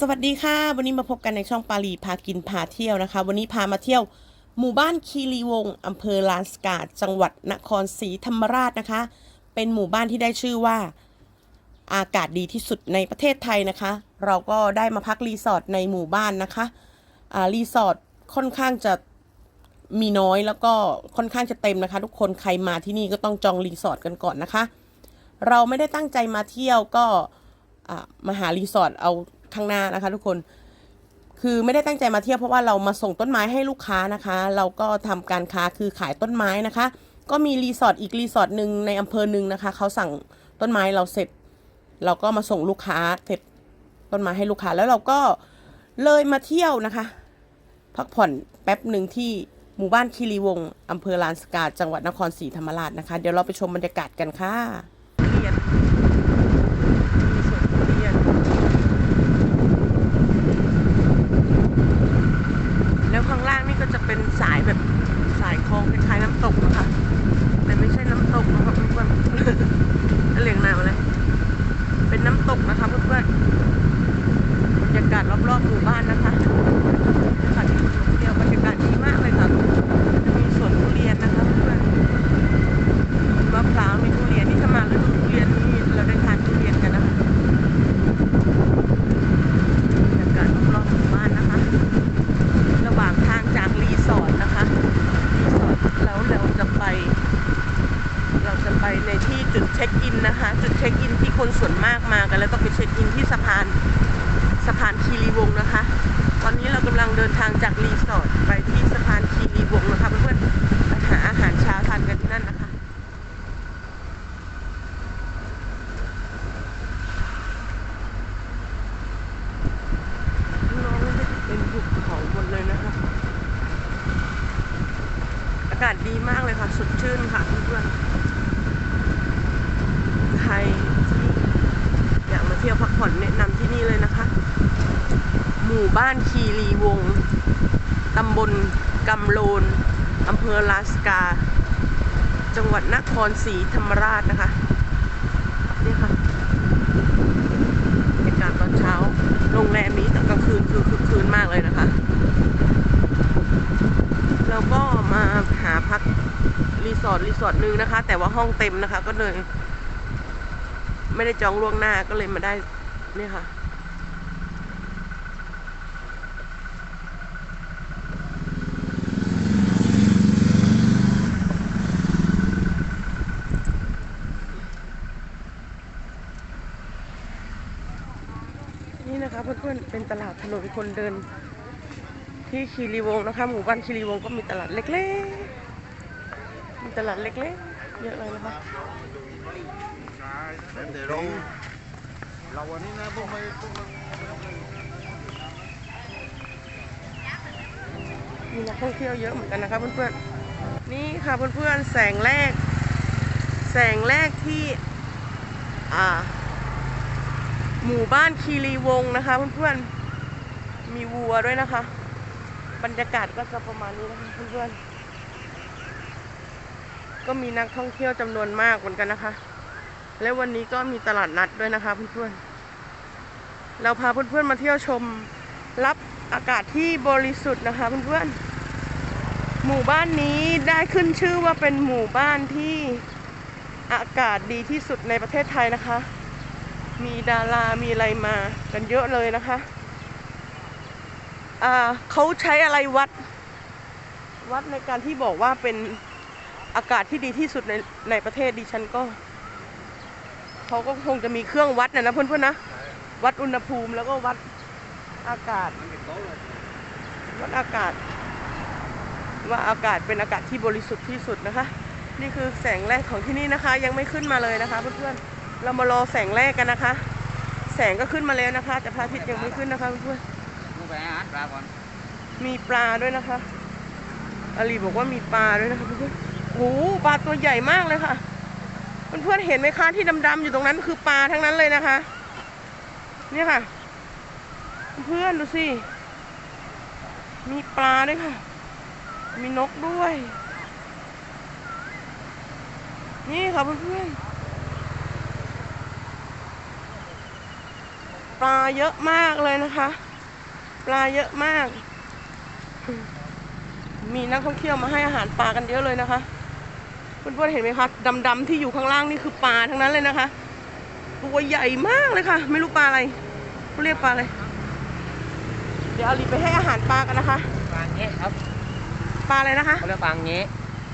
สวัสดีค่ะ วันนี้มาพบกันในช่องปารีพากินพาเที่ยวนะคะ วันนี้พามาเที่ยวหมู่บ้านคีรีวงศ์อำเภอลานสกาดจังหวัดนครศรีธรรมราชนะคะ เป็นหมู่บ้านที่ได้ชื่อว่า อากาศดีที่สุดในประเทศไทยนะคะ เราก็ได้มาพักรีสอร์ทในหมู่บ้านนะคะอ่ารีสอร์ทค่อนข้างจะมีน้อยแล้วก็ค่อนข้างจะเต็มนะคะ ทุกคนใครมาที่นี่ก็ต้องจองรีสอร์ทกันก่อนนะคะ เราไม่ได้ตั้งใจมาเที่ยวก็มาหารีสอร์ทเอา ข้างหน้านะคะทุกคนคือไม่ได้ตั้งใจมาเที่ยวเพราะว่าเรามาส่งต้นไม้ให้ลูกค้านะคะ เราก็ทำการค้าคือขายต้นไม้นะคะ ก็มีรีสอร์ทอีกรีสอร์ทหนึ่งในอำเภอหนึ่งนะคะเขาสั่งต้นไม้เราเสร็จ เราก็มาส่งลูกค้าเสร็จต้นไม้ให้ลูกค้าแล้วเราก็เลยมาเที่ยวนะคะ พักผ่อนแป๊บหนึ่งที่หมู่บ้านคีรีวงอำเภอลานสกาดจังหวัดนครศรีธรรมราชนะคะ เดี๋ยวเราไปชมบรรยากาศกันค่ะเรียนมีสวนทุเรียน แล้วข้าง ล่างนี่ก็จะเป็นสายแบบสายคลองคล้ายๆน้ำตกนะคะ แต่ไม่ใช่น้ำตกนะคะเพื่อนๆ เรียงน้ำอะไร เป็นน้ำตกนะคะเพื่อนๆ บรรยากาศรอบๆหมู่บ้านนะคะบรรยากาศที่เที่ยวบรรยากาศดีมากเลยค่ะจะมีสวนทุเรียนนะคะเพื่อนๆมีมะพร้าวมีทุเรียนนี่ถ้ามาฤดูทุเรียนนี่เราได้ทานทุเรียนกันนะคะบรรยากาศรอบๆหมู่บ้านนะคะ ระหว่างทางจากรีสอร์ทนะคะ รีสอร์ทแล้วเราจะไป เราจะไปในที่จุดเช็คอินนะคะ จุดเช็ คนส่วนมากมากันแล้วต้องไปเช็คอินที่สะพานสะพานคีรีวงนะคะ ตอนนี้เรากำลังเดินทางจากรีสอร์ทไปที่สะพานคีรีวงนะคะเพื่อนๆไปหาอาหารเช้าทานกันที่นั่นนะคะน้องเป็นภูเขาหมดเลยนะคะอากาศดีมากเลยค่ะ สดชื่นค่ะเพื่อนๆใครที่อย ที่ยวพักผ่อนแนะนำที่นี่เลยนะคะ หมู่บ้านคีรีวงตำบลกำโลนอำเภอลาสกา จังหวัดนครศรีธรรมราชนะคะนี่ค่ะบรรยากาศตอนเช้า โรงแรมนี้ตอนกลางคืนคือคึกคืนมากเลยนะคะเราก็มาหาพักรีสอร์ทรีสอร์ทหนึ่งนะคะ แต่ว่าห้องเต็มนะคะก็เลย ไม่ได้จองล่วงหน้าก็เลยมาได้นี่ค่ะ นี่นะคะเพื่อนๆเป็นตลาดถนนคนเดิน ที่คีรีวงนะคะ หมู่บ้านคีรีวงก็มีตลาดเล็กๆมีตลาดเล็กๆเยอะเลยนะคะ แต่เราเราวันนี้นะพวกไม่พวกมีนักท่องเที่ยวเยอะเหมือนกันนะคะเพื่อนๆ นี่ค่ะเพื่อนๆ แสงแรก แสงแรกที่หมู่บ้านคีรีวงศ์นะคะเพื่อนๆ มีวัวด้วยนะคะ บรรยากาศก็จะประมาณนี้นะคะเพื่อนๆ ก็มีนักท่องเที่ยวจำนวนมากเหมือนกันนะคะ และวันนี้ก็มีตลาดนัดด้วยนะคะเพื่อนๆ เราพาเพื่อนๆมาเที่ยวชมรับอากาศที่บริสุทธิ์นะคะเพื่อนๆ หมู่บ้านนี้ได้ขึ้นชื่อว่าเป็นหมู่บ้านที่อากาศดีที่สุดในประเทศไทยนะคะ มีดารามีอะไรมากันเยอะเลยนะคะเขาใช้อะไรวัด วัดในการที่บอกว่าเป็นอากาศที่ดีที่สุดในในประเทศดิฉันก็ เขาก็คงจะมีเครื่องวัดนะนะเพื่อนๆนะ วัดอุณหภูมิแล้วก็วัดอากาศ วัดอากาศ ว่าอากาศเป็นอากาศที่บริสุทธิ์ที่สุดนะคะ นี่คือแสงแรกของที่นี่นะคะ ยังไม่ขึ้นมาเลยนะคะเพื่อนๆเรามารอแสงแรกกันนะคะ แสงก็ขึ้นมาแล้วนะคะ แต่พระอาทิตย์ยังไม่ขึ้นนะคะเพื่อนกูไปหาปลาก่อนๆมีปลาด้วยนะคะอาลีบอกว่ามีปลาด้วยนะคะเพื่อนๆโอ้โหปลาตัวใหญ่มากเลยค่ะ เพื่อนๆเห็นไหมคะที่ดำๆอยู่ตรงนั้นคือปลาทั้งนั้นเลยนะคะ เนี่ยค่ะ เพื่อนดูสิ มีปลาด้วยค่ะ มีนกด้วย นี่ค่ะเพื่อนๆ ปลาเยอะมากเลยนะคะ ปลาเยอะมาก มีนักท่องเที่ยวมาให้อาหารปลากันเยอะเลยนะคะ เพื่อนๆเห็นไหมคะดำๆที่อยู่ข้างล่างนี่คือปลาทั้งนั้นเลยนะคะ ตัวใหญ่มากเลยค่ะ ไม่รู้ปลาอะไรเขาเรียกปลาอะไร เดี๋ยวอาลีไปให้อาหารปลากันนะคะ ปลาเงี้ยครับ ปลาอะไรนะคะเขาเรียกปลาเงี้ย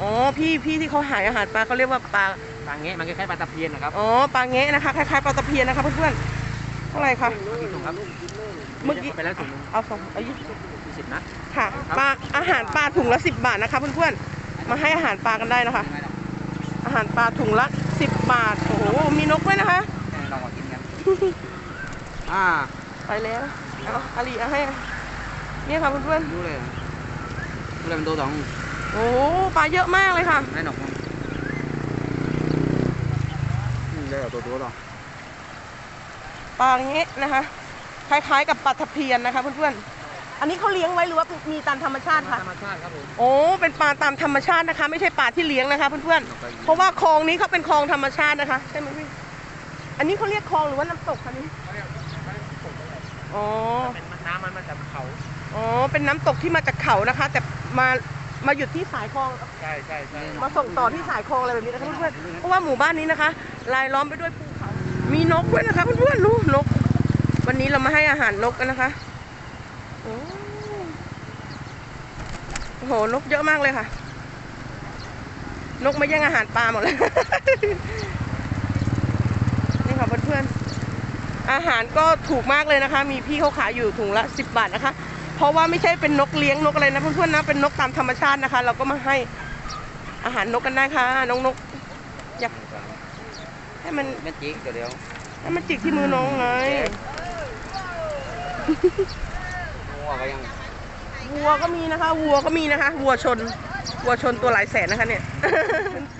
อ๋อ พี่พี่ที่เขาหายอาหารปลาเขาเรียกว่าปลา ปลาเงี้ยมันคล้ายๆปลาตะเพียนนะครับ อ๋อ ปลาเงะนะคะ คล้ายๆปลาตะเพียนนะคะเพื่อนๆเท่าไหร่คะกี่ถุงครับ เมื่อกี้ไปแล้วถุงนึงเอาสองเอายี่สิบยี่สิบนะ ค่ะ ปลาอาหารปลาถุงละสิบบาทนะคะเพื่อนๆ มาให้อาหารปลากันได้นะคะไม่ หรอกอาหารปลาถุงละสิบบาท โอ้โห มีนกด้วยนะคะ ลองมากินกัน อ่า ไปแล้ว เอาอาลีเอาให้ เนี่ยค่ะเพื่อนดูเลยดูเลยมันตัวสองๆ โอ้โหปลาเยอะมากเลยค่ะไม่หนอกนี่เลยตัวตัวหรอปลาเงะนะคะ คล้ายๆกับปลาตะเพียนนะคะเพื่อนๆ อันนี้เขาเลี้ยงไว้หรือว่ามีตามธรรมชาติคะ ธรรมชาติครับผม โอ้ เป็นปลาตามธรรมชาตินะคะ ไม่ใช่ปลาที่เลี้ยงนะคะเพื่อนๆ เพราะว่าคลองนี้เขาเป็นคลองธรรมชาตินะคะใช่ไหมพี่ อันนี้เขาเรียกคลองหรือว่าน้ำตกคะนี้อ๋อเป็นน้ำมันมาจากเขา อ๋อ เป็นน้ำตกที่มาจากเขานะคะ แต่มามาหยุดที่สายคลอง ใช่ใช่ใช่มาส่งต่อที่สายคลองอะไรแบบนี้นะคะเพื่อนๆ เพราะว่าหมู่บ้านนี้นะคะรายล้อมไปด้วยภูเขา มีนกด้วยนะคะเพื่อนๆรู้นก วันนี้เรามาให้อาหารนกกันนะคะ โอ้ โอ้โหนกเยอะมากเลยค่ะ นกมาแย่งอาหารปลาหมดเลยนี่ค่ะเพื่อนๆอาหารก็ถูกมากเลยนะคะ มีพี่เขาขายอยู่ถุงละสิบบาทนะคะ เพราะว่าไม่ใช่เป็นนกเลี้ยงนกอะไรนะเพื่อนๆนะเป็นนกตามธรรมชาตินะคะ เราก็มาให้อาหารนกกันได้ค่ะน้องนกอยากให้มันเม็ดจีกเดี๋ยวเดี๋ยวให้มันจิกที่มือน้องไงงัวก็ยัง วัวก็มีนะคะ วัวก็มีนะคะ วัวชน วัวชนตัวหลายแสนนะคะเนี่ย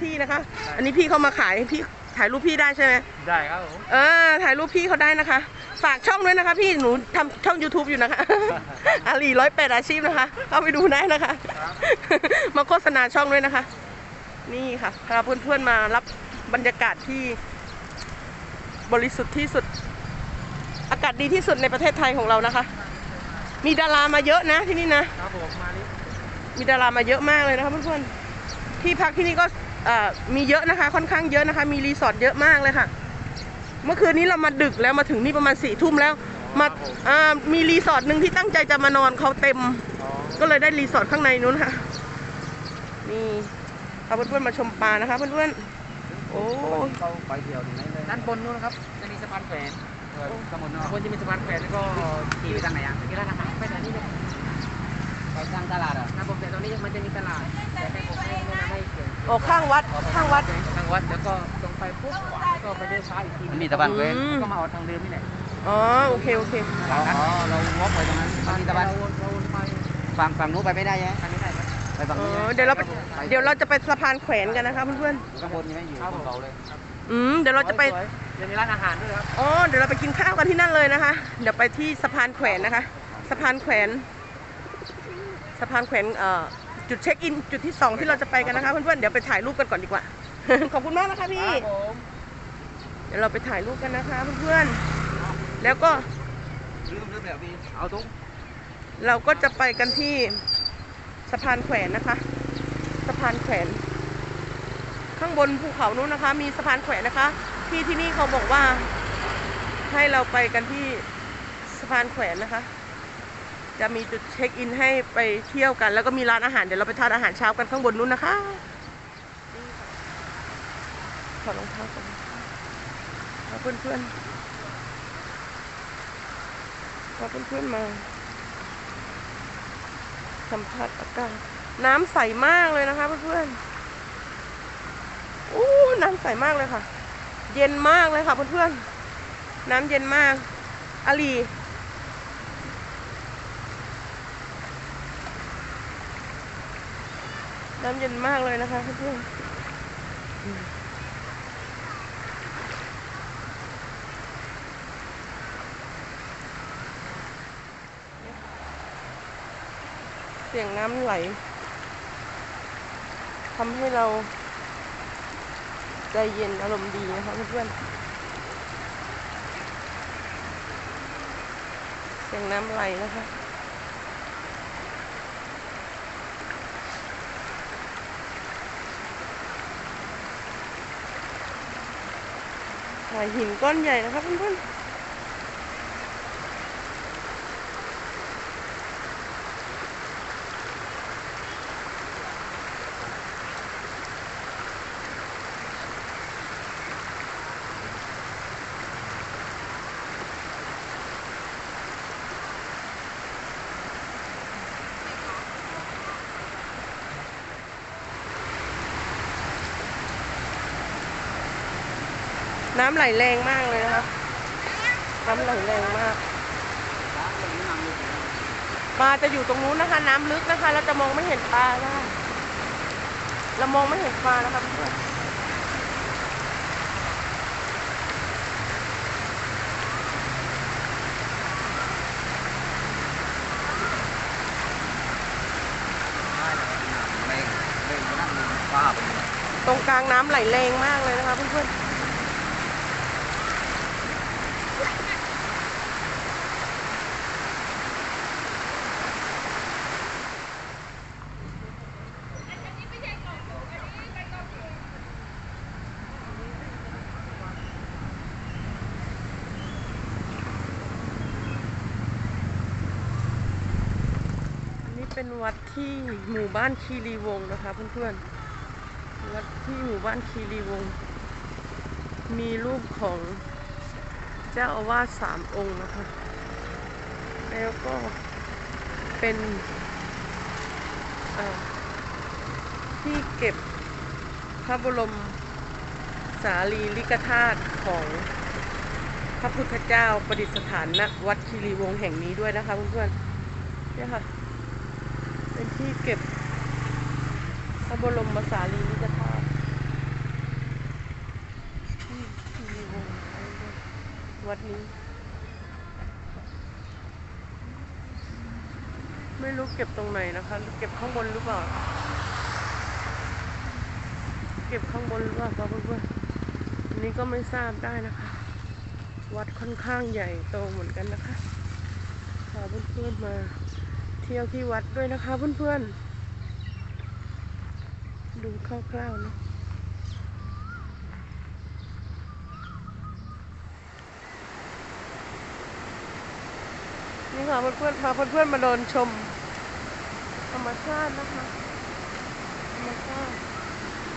พี่นะคะ อันนี้พี่เขามาขายพี่ถ่ายรูปพี่ได้ใช่ไหมได้ครับผมเออถ่ายรูปพี่เขาได้นะคะ ฝากช่องด้วยนะคะ พี่หนูทำช่อง YouTube อยู่นะคะ อาลีร้อยแปดอาชีพนะคะ เข้าไปดูได้นะคะ มาโฆษณาช่องด้วยนะคะ นี่ค่ะพาเพื่อนๆมารับบรรยากาศที่บริสุทธิ์ที่สุด อากาศดีที่สุดในประเทศไทยของเรานะคะ มีดารามาเยอะนะที่นี่นะครับผมมาลิมีดารามาเยอะมากเลยนะคะเพื่อนๆที่พักที่นี่ก็เอ่อมีเยอะนะคะ ค่อนข้างเยอะนะคะ มีรีสอร์ทเยอะมากเลยค่ะ เมื่อคืนนี้เรามาดึกแล้วมาถึงนี่ประมาณสี่ทุ่มแล้วมาอ่ามีรีสอร์ทหนึ่งที่ตั้งใจจะมานอนเขาเต็มอ๋อก็เลยได้รีสอร์ทข้างในนู้นค่ะนี่เอาเพื่อนๆมาชมปลานะคะเพื่อนๆโอ้เขาไปเที่ยวตรงไหนเลยด้านบนนู้นนะครับจะมีสะพานแขวน สมุนบนจะมีสะพานแขวนแล้วก็ขี่ไปทางไหนอะขี่ร้านอาหารไปทางนี้เลยไปทางตลาดอะนะผมแต่ตรงนี้มันจะมีตลาดแต่ให้ผมให้ไม่ให้เขียนโอ้ข้างวัดข้างวัดทางวัดแล้วก็ตรงไปปุ๊บก็ไปเดินซ้ายอีกทีมันมีสะพานแขวนอืมก็มาออกทางเดิมนี่แหละอ๋อโอเคโอเคอ๋อเราวอล์กไปตรงนั้นมันมีสะพานเราวนไปฝั่งฝั่งนู้นไปไม่ได้ใช่ไหมทางนี้ได้ไหมไปฝั่งอ๋นี้อเดี๋ยวเราไปเดี๋ยวเราจะไปสะพานแขวนกันนะคะเพื่อนข้างบนยังไม่อยู่บนเขาเลยๆ อืมเดี๋ยวเราจะไปจะมีร้านอาหารด้วยครับอ๋อเดี๋ยวเราไปกินข้าวกันที่นั่นเลยนะคะ เดี๋ยวไปที่สะพานแขวนนะคะ สะพานแขวนสะพานแขวนเอ่อจุดเช็คอินจุดที่สองที่เราจะไปกันนะคะเพื่อนๆเดี๋ยวไปถ่ายรูปกันก่อนดีกว่า ขอบคุณมากนะคะพี่ ครับผมเดี๋ยวเราไปถ่ายรูปกันนะคะเพื่อนๆ แล้วก็ลืมลืมแบบพี่เอาตุ้งเราก็จะไปกันที่สะพานแขวนนะคะ สะพานแขวน ข้างบนภูเขานู้นนะคะ มีสะพานแขวนนะคะ ที่ที่นี่เขาบอกว่า ให้เราไปกันที่สะพานแขวนนะคะ จะมีจุดเช็คอินให้ไปเที่ยวกัน แล้วก็มีร้านอาหารเดี๋ยวเราไปทานอาหารเช้ากันข้างบนนู้นนะคะถอดรองเท้าก่อนเอาเพื่อนๆเอาเพื่อนๆมา สัมผัสอากาศน้ำใสมากเลยนะคะเพื่อนๆ น้ำใสมากเลยค่ะ เย็นมากเลยค่ะเพื่อนๆ น้ำเย็นมากอาลีน้ำเย็นมากเลยนะคะเพื่อนๆเสียงน้ำไหลทำให้เรา ใจเย็นอารมณ์ดีนะคะเพื่อนๆสียงน้ำไหลนะคะหินก้อนใหญ่นะคะเพื่อนๆ น้ำไหลแรงมากเลยนะคะน้ำไหลแรงมาก ปลาจะอยู่ตรงนู้นนะคะ น้ำลึกนะคะ เราจะมองไม่เห็นปลานะคะเรามองไม่เห็นปลานะคะเพื่อนตรงกลางน้ำไหลแรงมากเลยนะคะเพื่อนๆ เป็นวัดที่หมู่บ้านคีรีวงนะคะเพื่อนๆ วัดที่หมู่บ้านคีรีวง มีรูปของเจ้าอาวาสสามองค์นะคะ แล้วก็เป็นที่เก็บพระบรมสารีริกธาตุของพระพุทธเจ้าประดิษฐานณวัดคีรีวงศ์แห่งนี้ด้วยนะคะเพื่อนๆเนี่ยค่ะ ที่เก็บพระบรมสารีริกธาตุที่คีรีวงศ์วัดนี้ ไม่รู้เก็บตรงไหนนะคะเก็บข้างบนหรือเปล่า เก็บข้างบนหรือเปล่าคะเพื่อนๆอันนี้ก็ไม่ทราบได้นะคะ วัดค่อนข้างใหญ่โตเหมือนกันนะคะพาเพื่อนๆมา เที่ยวที่วัดด้วยนะคะเพื่อนๆ ดูคร่าวๆนะนี่ค่ะเพื่อนๆพาเพื่อนๆมาเดินชม ธรรมชาตินะคะ ธรรมชาติ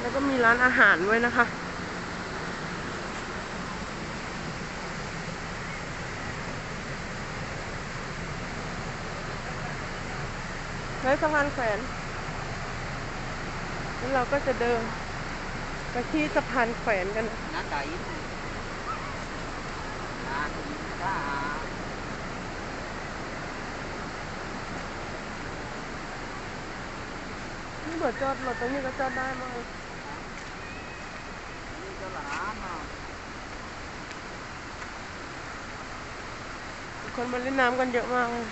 แล้วก็มีร้านอาหารด้วยนะคะ ไว้สะพานแขวนแล้วเราก็จะเดินไปที่สะพานแขวนกันนะ Nada ini. Nah, kita นี่เบิดจอดรถตรงนี้ก็จอดได้มั้งคนมาเล่นน้ำกันเยอะมากเลย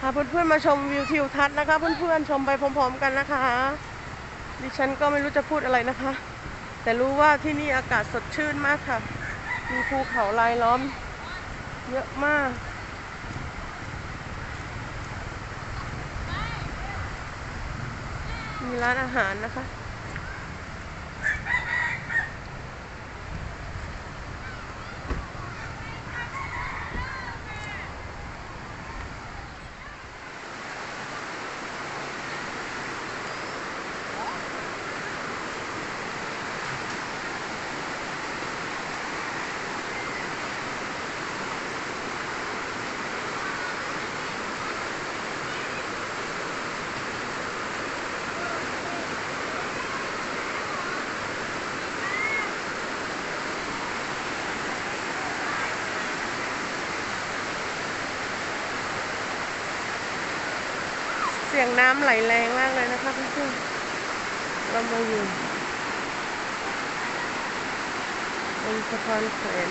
พา เพื่อนๆมาชมวิวทิวทัศน์นะคะ เพื่อนๆชมไปพร้อมๆกันนะคะ ดิฉันก็ไม่รู้จะพูดอะไรนะคะ แต่รู้ว่าที่นี่อากาศสดชื่นมากค่ะ มีภูเขาลายล้อม เยอะมากมีร้านอาหารนะคะ เสียงน้ำไหลแรงมากเลยนะคะเพื่อนๆเรามาอยู่บนสะพานแขวน